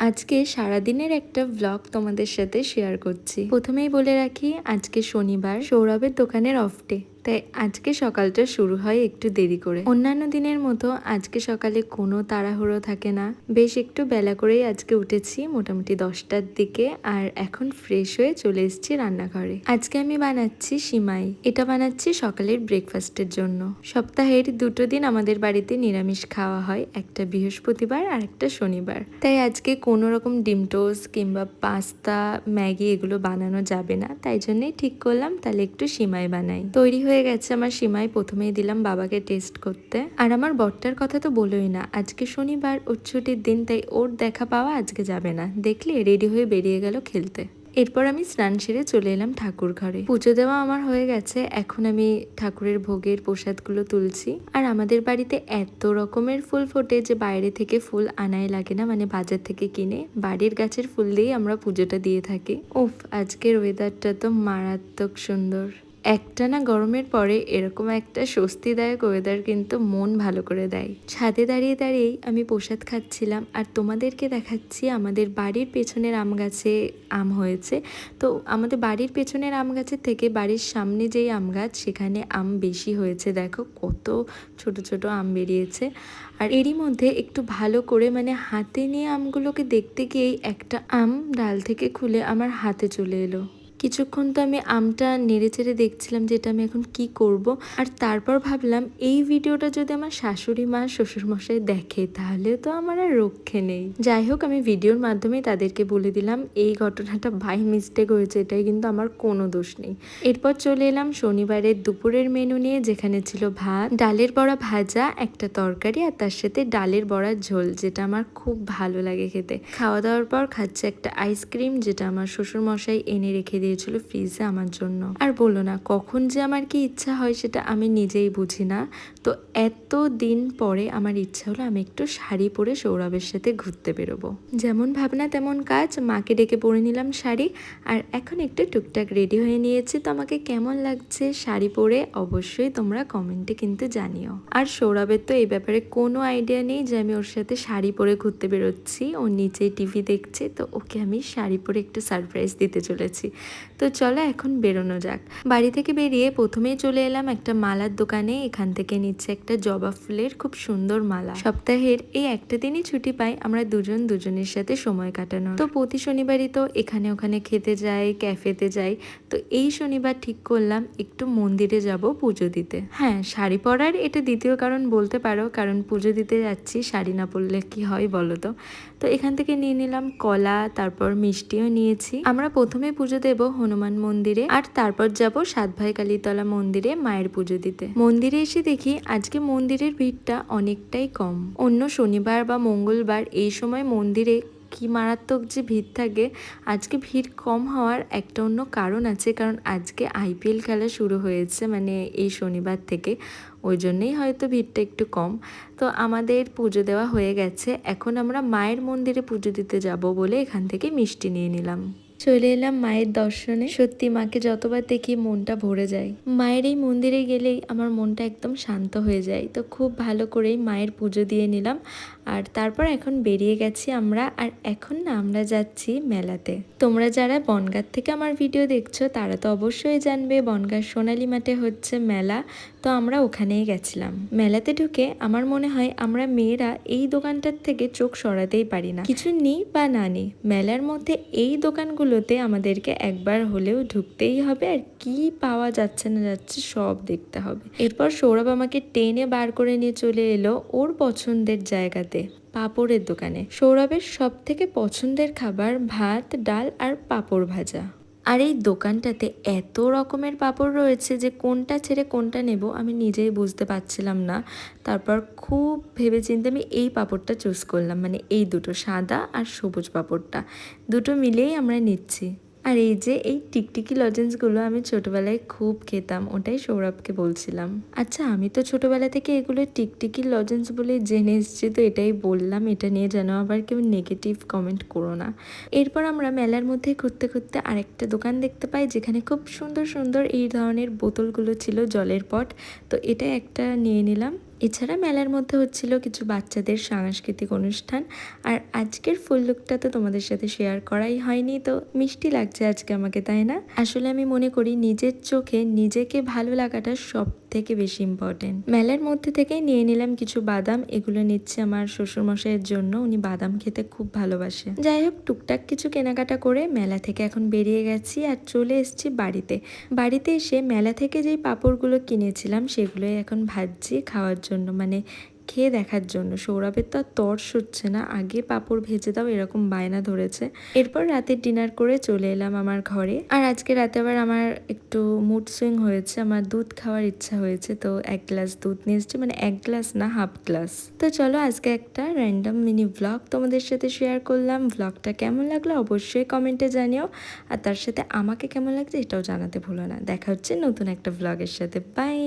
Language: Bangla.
আজকে সারাদিনের একটা ব্লগ তোমাদের সাথে শেয়ার করছি। প্রথমেই বলে রাখি, আজকে শনিবার সৌরভের দোকানের অফ ডে তাই আজকে সকালটা শুরু হয় একটু দেরি করে। অন্যান্য দিনের মতো আজকে সকালে কোনো তাড়াহুড়ো থাকে না। বেশ একটু বেলা করেই আজকে উঠেছি মোটামুটি দশটার দিকে আর এখন ফ্রেশ হয়ে চলে এসেছি রান্নাঘরে। আজকে আমি বানাচ্ছি সিমাই। এটা বানাচ্ছি সকালের ব্রেকফাস্টের জন্য। সপ্তাহের দুটো দিন আমাদের বাড়িতে নিরামিষ খাওয়া হয়, একটা বৃহস্পতিবার আর একটা শনিবার। তাই আজকে কোনো রকম ডিম টোস্ট কিংবা পাস্তা, ম্যাগি এগুলো বানানো যাবে না। তাই জন্যই ঠিক করলাম তাহলে একটু সিমাই বানাই। তৈরি গেছে আমার সিমাই প্রথমেই দিলাম বাবাকে টেস্ট করতে। আর আমার বরটার কথা তো বলোই না। আজকে শনিবার, ওর ছুটির দিন, তাই ওর দেখা পাওয়া আজকে যাবে না। দেখলে রেডি হয়ে বেরিয়ে গেল খেলতে। এরপর আমি স্নান সেরে চলে এলাম ঠাকুর ঘরে। পুজো দেওয়া আমার হয়ে গেছে। এখন আমি ঠাকুরের ভোগের প্রসাদগুলো তুলছি। আর আমাদের বাড়িতে এত রকমের ফুল ফোটে যে বাইরে থেকে ফুল আনাই লাগে না। মানে বাজার থেকে কিনে বাড়ির গাছের ফুল দিয়েই আমরা পুজোটা দিয়ে থাকি। উফ, আজকের ওয়েদারটা তো মারাত্মক সুন্দর। একটানা গরমের পরে এরকম একটা স্বস্তিদায়ক ওয়েদার কিন্তু মন ভালো করে দেয়। ছাদে দাঁড়িয়ে দাঁড়িয়েই আমি প্রসাদ খাচ্ছিলাম আর তোমাদেরকে দেখাচ্ছি আমাদের বাড়ির পেছনের আম গাছে আম হয়েছে। তো আমাদের বাড়ির পেছনের আম গাছের থেকে বাড়ির সামনে যেই আম গাছ, সেখানে আম বেশি হয়েছে। দেখো কত ছোট ছোট আম বেরিয়েছে। আর এরই মধ্যে একটু ভালো করে মানে হাতে নিয়ে আমগুলোকে দেখতে গিয়েই একটা আম ডাল থেকে খুলে আমার হাতে চলে এলো। কিছুক্ষণ তো আমি আমটা নেড়ে চেড়ে দেখছিলাম যে এটা আমি এখন কি করব। আর তারপর ভাবলাম, এই ভিডিওটা যদি আমার শাশুড়ি মা শ্বশুরমশাই দেখে, তাহলে তো আমার আর রক্ষে নেই। যাই হোক, আমি ভিডিওর মাধ্যমে তাদেরকে বলে দিলাম, এই ঘটনাটা বাই মিস্টেক হয়েছে, এটাই কিন্তু আমার কোনো দোষ নেই। এরপর চলে এলাম শনিবারের দুপুরের মেনু নিয়ে, যেখানে ছিল ভাত, ডালের বড়া ভাজা, একটা তরকারি, আর তার সাথে ডালের বড়ার ঝোল, যেটা আমার খুব ভালো লাগে খেতে। খাওয়া দাওয়ার পর খাচ্ছে একটা আইসক্রিম যেটা আমার শ্বশুর মশাই এনে রেখে দিয়েছিল ফ্রিজে আমার জন্য। আর বলল না, কখন যে আমার কি ইচ্ছা হয় সেটা আমি নিজেই বুঝি না। তো এত দিন পরে আমার ইচ্ছা হলো আমি একটু শাড়ি পরে সৌরভের সাথে ঘুরতে বেরোবো। যেমন ভাবনা তেমন কাজ, মাকে ডেকে পরে নিলাম শাড়ি। আর এখন একটু টুকটাক রেডি হয়ে নিয়েছি, তো আমাকে কেমন লাগছে শাড়ি পরে অবশ্যই তোমরা কমেন্টে কিন্তু জানিও। আর সৌরভের তো এই ব্যাপারে কোনো আইডিয়া নেই যে আমি ওর সাথে শাড়ি পরে ঘুরতে বেরোচ্ছি। ও নিচে টিভি দেখছে, তো ওকে আমি শাড়ি পরে একটু সারপ্রাইজ দিতে চলেছি। তো চলো এখন বেরোনো যাক। বাড়ি থেকে বেরিয়ে প্রথমেই চলে এলাম একটা মালার দোকানে। এখান থেকে নিচ্ছে একটা জবা ফুলের খুব সুন্দর মালা। সপ্তাহের এই একটা দিনই ছুটি পাই আমরা দুজন দুজনের সাথে সময় কাটানো তো প্রতি শনিবারই তো এখানে ওখানে খেতে যাই, ক্যাফেতে যাই। তো এই শনিবার ঠিক করলাম একটু মন্দিরে যাব পুজো দিতে। হ্যাঁ শাড়ি পরার এটা দ্বিতীয় কারণ বলতে পারো, কারণ পুজো দিতে যাচ্ছি, শাড়ি না পরলে কি হয় বলো তো? তো এখান থেকে নিয়ে নিলাম কলা, তারপর মিষ্টিও নিয়েছি। আমরা প্রথমে পুজো দেব হনুমান মন্দিরে আর তারপর যাব সাতভাই কালীতলা মন্দিরে মায়ের পুজো দিতে। মন্দিরে এসে দেখি আজকে মন্দিরের ভিড়টা অনেকটাই কম। অন্য শনিবার বা মঙ্গলবার এই সময় মন্দিরে কি মারাত্মক যে ভিড় থাকে, আজকে ভিড় কম হওয়ার একটা অন্য কারণ আছে, কারণ আজকে আইপিএল খেলা শুরু হয়েছে মানে এই শনিবার থেকে। ওই জন্যেই হয়তো ভিড়টা একটু কম। তো আমাদের পুজো দেওয়া হয়ে গেছে। এখন আমরা মায়ের মন্দিরে পুজো দিতে যাব বলে এখান থেকে মিষ্টি নিয়ে নিলাম। চলে এলাম মায়ের দর্শনে। সত্যি মাকে যতবার দেখি মনটা ভরে যায়। মায়ের এই মন্দিরে গেলেই আমার মনটা একদম শান্ত হয়ে যায়। তো খুব ভালো করেই মায়ের পুজো দিয়ে নিলাম। আর তারপর এখন বেরিয়ে গেছি আমরা। আর এখন না আমরা যাচ্ছি মেলাতে। তোমরা যারা বনগাঁ থেকে আমার ভিডিও দেখছ, তারা তো অবশ্যই জানবে বনগাঁ সোনালী মাঠে হচ্ছে মেলা। তো আমরা ওখানেই গেছিলাম। মেলাতে ঢুকে আমার মনে হয় আমরা মেয়েরা এই দোকানটার থেকে চোখ সরাতেই পারি না। কিছু নিই বা না নিই, মেলার মধ্যে এই দোকানগুলোতে আমাদেরকে একবার হলেও ঢুকতেই হবে আর কি পাওয়া যাচ্ছে না যাচ্ছে সব দেখতে হবে। এরপর সৌরভ আমাকে টেনে বার করে নিয়ে চলে এলো ওর পছন্দের জায়গাতে, পাপড়ের দোকানে। সৌরভের সব থেকে পছন্দের খাবার ভাত, ডাল আর পাপড় ভাজা। আর এই দোকানটাতে এত রকমের পাপড় রয়েছে যে কোনটা ছেড়ে কোনটা নেব আমি নিজেই বুঝতে পারছিলাম না। তারপর খুব ভেবেচিন্তে আমি এই পাপড়টা চুজ করলাম। মানে এই দুটো সাদা আর সবুজ পাপড়টা। দুটো মিলেই আমরা নিচ্ছি। আর এই যে এই টিকটিকি লজেন্সগুলো আমি ছোটবেলায় খুব খেতাম, ওটাই সৌরভকে বলছিলাম। আচ্ছা আমি তো ছোটবেলা থেকে এগুলো টিকটিকি লজেন্স বলে জেনে এসেছি, তো এটাই বললাম। এটা নিয়ে যেন আবার কেউ নেগেটিভ কমেন্ট করো না। এরপর আমরা মেলার মধ্যে ঘুরতে ঘুরতে আরেকটা দোকান দেখতে পাই, যেখানে খুব সুন্দর সুন্দর এই ধরনের বোতলগুলো ছিল জলের পট। তো এটা একটা নিয়ে নিলাম। এছাড়া মেলার মধ্যে হচ্ছিল কিছু বাচ্চাদের সাংস্কৃতিক অনুষ্ঠান। আর আজকের ফুল লুকটা তো তোমাদের সাথে শেয়ার করাই হয়নি, তো মিষ্টি লাগছে আজকে আমাকে, তাই না? আসলে আমি মনে করি নিজের চোখে নিজেকে ভালো লাগাটা সব থেকে বেশি ইম্পর্টেন্ট মেলার মধ্যে থেকে নিয়ে নিলাম কিছু বাদাম, এগুলো নিচ্ছে আমার শ্বশুর মশাইয়ের জন্য, উনি বাদাম খেতে খুব ভালোবাসে। যাই হোক, টুকটাক কিছু কেনাকাটা করে মেলা থেকে এখন বেরিয়ে গেছি আর চলে এসছি বাড়িতে। বাড়িতে এসে মেলা থেকে যেই পাঁপড়গুলো কিনেছিলাম, সেগুলোই এখন ভাজছি খাওয়ার জন্য। মানে খেয়ে দেখার জন্য। সৌরভের তো আর তর্স হচ্ছে না। আগে পাঁপড় ভেজে দাও, এরকম বায়না ধরেছে। এরপর রাতের ডিনার করে চলে এলাম আমার ঘরে। আর আজকে রাতে আবার আমার একটু মুড সুইং হয়েছে। আমার দুধ খাওয়ার ইচ্ছা হয়েছে, তো এক গ্লাস দুধ নিয়ে এসেছি। মানে এক গ্লাস না, হাফ গ্লাস। তো চলো আজকে একটা র্যান্ডম মিনি ব্লগ তোমাদের সাথে শেয়ার করলাম। ব্লগটা কেমন লাগল অবশ্যই কমেন্টে জানিও। আর তার সাথে আমাকে কেমন লাগছে এটাও জানাতে ভুলো না। দেখা হচ্ছে নতুন একটা ব্লগের সাথে। বাই